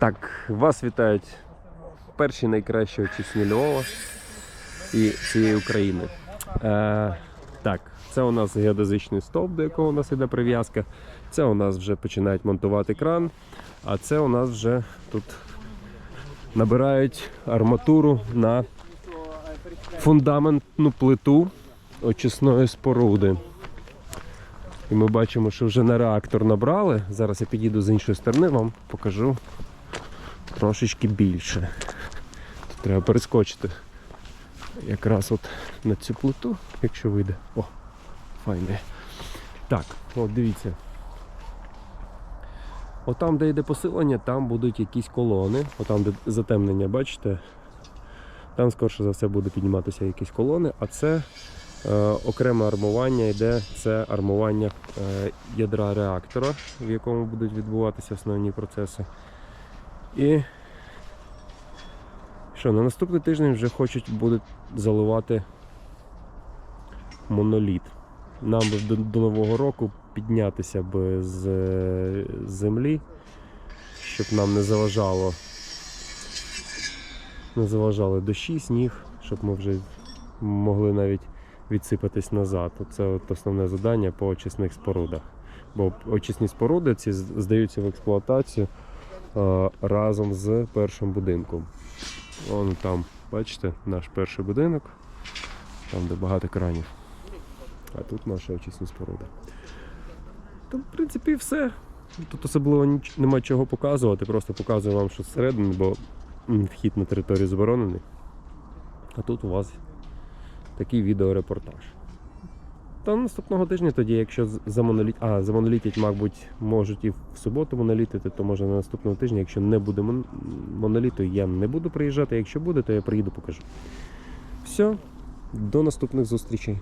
Так, вас вітають перші найкращі очисні Львова і цієї України. Е, так, це у нас геодезичний стовп, до якого у нас іде прив'язка. Це у нас вже починають монтувати кран, а це у нас вже тут набирають арматуру на фундаментну плиту очисної споруди. І ми бачимо, що вже на реактор набрали. Зараз я підійду з іншої сторони, вам покажу трошечки більше. Тут треба перескочити якраз от на цю плиту, якщо вийде. О, файне. Так, от дивіться. Отам, де йде посилення, там будуть якісь колони. Отам, де затемнення, бачите? Там, скорше за все, буде підніматися якісь колони, а це е, окреме армування йде, це армування е, ядра реактора, в якому будуть відбуватися основні процеси. І що, на наступний тиждень вже хочуть будуть заливати моноліт. Нам би до, Нового року піднятися би з е, землі, щоб нам не заважало не заважали дощі, сніг, щоб ми вже могли навіть відсипатись назад. Це от основне завдання по очисних спорудах. Бо очисні споруди ці здаються в експлуатацію разом з першим будинком. Вон там, бачите, наш перший будинок, там де багато кранів. А тут наша очисні споруда. То, в принципі, все. Тут особливо ніч... нема чого показувати, просто показую вам, що зсередини, бо вхід на територію заборонений. А тут у вас такий відеорепортаж. Та наступного тижня тоді, якщо замоноліт... а, замонолітять, мабуть, можуть і в суботу монолітити, то може на наступного тижня, якщо не буде мон... моноліту, я не буду приїжджати. Якщо буде, то я приїду покажу. Все, до наступних зустрічей.